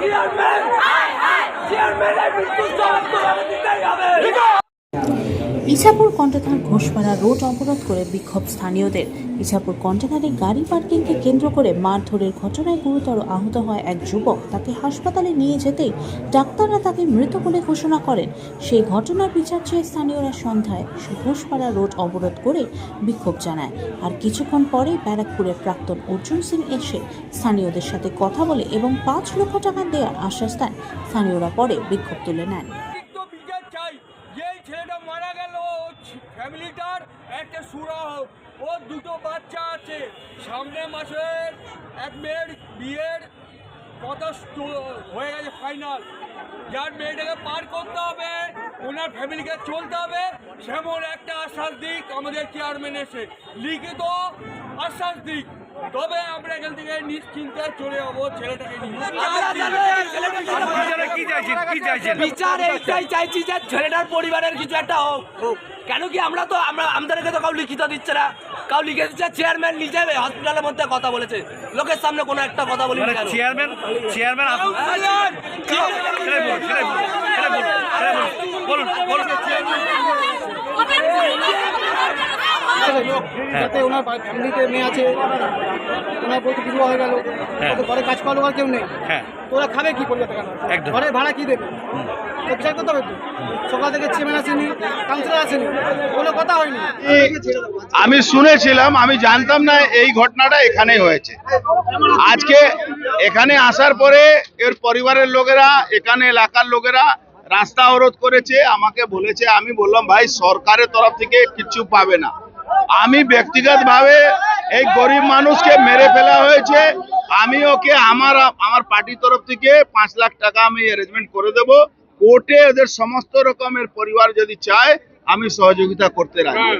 Chairman চেয়ারম্যানের দিতেই হবে ইছাপুর কন্টেনার ঘোষপাড়া রোড অবরোধ করে বিক্ষোভ স্থানীয়দের। ইছাপুর কন্টেনারে গাড়ি পার্কিংকে কেন্দ্র করে মারধরের ঘটনায় গুরুতর আহত হয় এক যুবক। তাকে হাসপাতালে নিয়ে যেতেই ডাক্তাররা তাকে মৃত বলে ঘোষণা করেন। সেই ঘটনার বিচার চেয়ে স্থানীয়রা সন্ধ্যায় ঘোষপাড়া রোড অবরোধ করে বিক্ষোভ জানায়। আর কিছুক্ষণ পরেই ব্যারাকপুরের প্রাক্তন অর্জুন সিং এসে স্থানীয়দের সাথে কথা বলে এবং পাঁচ লক্ষ টাকা দেওয়ার আশ্বাস দেন। স্থানীয়রা পরে বিক্ষোভ তুলে নেন তো বিচার চাই যে এই ছেলেটা মারা গেল ফ্যামিলিটার একটা সুরা হোক ওর দুটো বাচ্চা আছে। সামনে মাসের এক মেয়ের বিয়ের কথা হয়ে গেছে ফাইনাল যার মেয়েটাকে পার করতে হবে ওনার ফ্যামিলিকে চলতে হবে সেমন একটা আশ্বাস দিক আমাদের চেয়ারম্যান এসে। লিখিত আশ্বাস দিক। তবে আমরা এখান থেকে নিশ্চিন্তে চলে যাব ছেলেটাকে কি চাইছেন? কি চাইছেন? বিচার এইটাই চাইছি যে ছেলেটার পরিবারের কিছু একটা হোক হোক। কেন কি আমরা তো আমরা আমাদেরকে তো কাউ লিখিত দিচ্ছে না কাউ লিখে দিচ্ছে চেয়ারম্যান নিজে হসপিটালের মধ্যে কথা বলেছে লোকের সামনে কোনো একটা কথা বলি মানে চেয়ারম্যান চেয়ারম্যান বলুন সেটাই বলুন সেটাই বলুন সেটাই বলুন বলুন বলুন যাতে ওনার ফ্যামিলিতে মেয়ে আছে ওনার প্রতি বিবাহ হয়ে গেল হ্যাঁ। ঘরে কাজ করার আর কেউ নেই। হ্যাঁ। তো ওরা খাবে কি টাকা ঘরে ভাড়া কি দেবে? তো করতে হবে তো। সকাল থেকে চেয়ারম্যান আসেনি কাউন্সিলর আসেনি কোনো কথা হয়নি। আমি শুনেছিলাম আমি জানতাম না এই ঘটনাটা এখানেই হয়েছে। আজকে এখানে আসার পরে এর পরিবারের লোকেরা এখানে এলাকার লোকেরা রাস্তা অবরোধ করেছে আমাকে বলেছে আমি বললাম ভাই সরকারের তরফ থেকে কিছু পাবে না। আমি ব্যক্তিগতভাবে এই গরিব মানুষকে মেরে ফেলা হয়েছে। আমি ওকে আমার আমার পার্টির তরফ থেকে পাঁচ লাখ টাকা আমি অ্যারেঞ্জমেন্ট করে দেব। কোর্টে ওদের সমস্ত রকমের পরিবার যদি চায়, আমি সহযোগিতা করতে রাজি।